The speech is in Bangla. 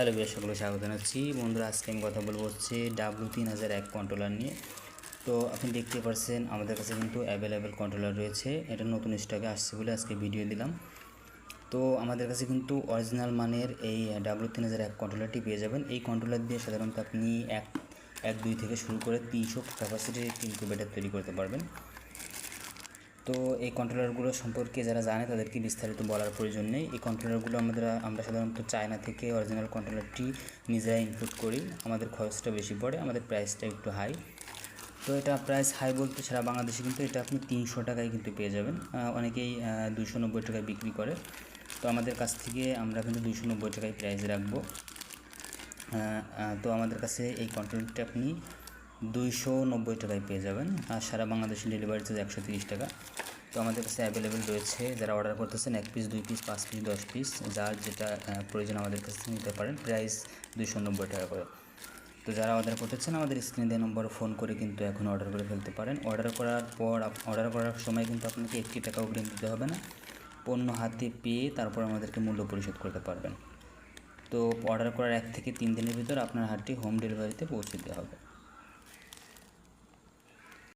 হ্যালো বেশ সকলে স্বাগত জানাচ্ছি। বন্ধুরা, আজকে আমি কথা বলব হচ্ছে ডাব্লু তিন হাজার এক কন্ট্রোলার নিয়ে। তো আপনি দেখতে পাচ্ছেন আমাদের কাছে কিন্তু অ্যাভেলেবেল কন্ট্রোলার রয়েছে। এটা নতুন স্টকে আসছে বলে আজকে ভিডিও দিলাম। তো আমাদের কাছে কিন্তু অরিজিনাল মানের এই ডাব্লু তিন হাজার এক কন্ট্রোলারটি পেয়ে যাবেন। এই কন্ট্রোলার দিয়ে সাধারণত আপনি এক এক, দুই থেকে শুরু করে তিনশো ক্যাপাসিটির একটি ইনকিউবেটার তৈরি করতে পারবেন। তো এই কন্ট্রোলারগুলো সম্পর্কে যারা জানে তাদেরকে বিস্তারিত বলার প্রয়োজন নেই। এই কন্ট্রোলারগুলো আমরা আমরা সাধারণত চায়না থেকে অরিজিনাল কন্ট্রোলারটি নিজেরাই ইনপুট করি। আমাদের খরচটা বেশি পড়ে, আমাদের প্রাইসটা একটু হাই তো এটা প্রাইস হাই বলতে সারা বাংলাদেশে কিন্তু এটা আপনি তিনশো টাকায় কিন্তু পেয়ে যাবেন। অনেকেই দুশো নব্বই টাকায় বিক্রি করে। তো আমাদের কাছ থেকে আমরা কিন্তু দুশো নব্বই টাকায় প্রাইস রাখব। তো আমাদের কাছে এই কন্ট্রোলটি আপনি দুইশো নব্বই টাকায় পেয়ে যাবেন। আর সারা বাংলাদেশে ডেলিভারি চার্জ একশো তিরিশ টাকা। তো আমাদের কাছে অ্যাভেলেবেল রয়েছে। যারা অর্ডার করতেছেন এক পিস দুই পিস পাঁচ পিস দশ পিস যার যেটা প্রয়োজন আমাদের কাছে নিতে পারেন। প্রাইস দুইশো নব্বই টাকা করে। তো যারা অর্ডার করতেছেন, আমাদের স্ক্রিনে দেওয়া নম্বরে ফোন করে কিন্তু এখন অর্ডার করে ফেলতে পারেন। অর্ডার করার পর অর্ডার করার সময় কিন্তু আপনাকে একটি টাকা অগ্রিম দিতে হবে না। পণ্য হাতে পেয়ে তারপর আমাদেরকে মূল্য পরিশোধ করতে পারবেন। তো অর্ডার করার এক থেকে তিন দিনের ভিতর আপনার হাতটি হোম ডেলিভারিতে পৌঁছে দেওয়া হবে।